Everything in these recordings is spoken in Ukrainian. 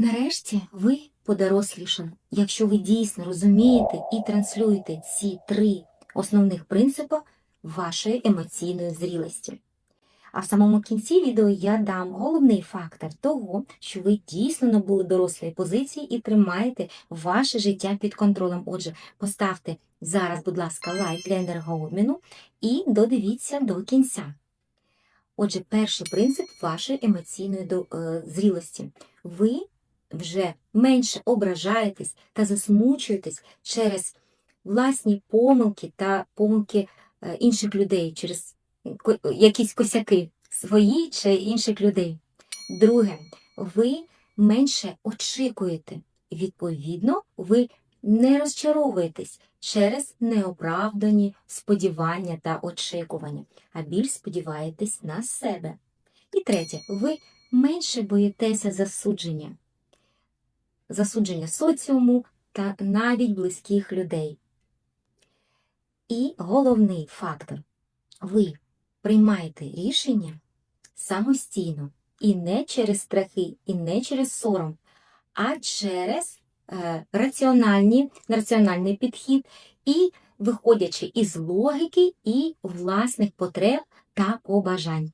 Нарешті ви подорослішали, якщо ви дійсно розумієте і транслюєте ці три основних принципи вашої емоційної зрілості. А в самому кінці відео я дам головний фактор того, що ви дійсно набули дорослої позиції і тримаєте ваше життя під контролем. Отже, поставте зараз, будь ласка, лайк для енергообміну і додивіться до кінця. Отже, перший принцип вашої емоційної е, зрілості. Ви вже менше ображаєтесь та засмучуєтесь через власні помилки та помилки е, інших людей, через якісь косяки свої чи інших людей. Друге, ви менше очікуєте. Відповідно, ви не розчаровуєтесь через неоправдані сподівання та очікування, а більш сподіваєтесь на себе. І третє, ви менше боїтеся засудження, засудження соціуму та навіть близьких людей. І головний фактор ви приймаєте рішення самостійно і не через страхи, і не через сором, а через е, раціональні, раціональний підхід і виходячи із логіки і власних потреб та побажань.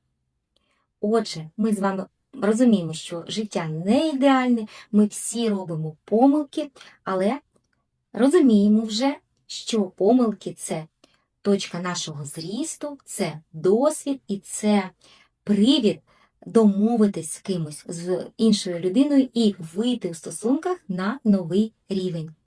Отже, ми з вами розуміємо, що життя не ідеальне, ми всі робимо помилки, але розуміємо вже, що помилки це точка нашого зрісту, це досвід і це привід домовитись з кимось, з іншою людиною і вийти у стосунках на новий рівень.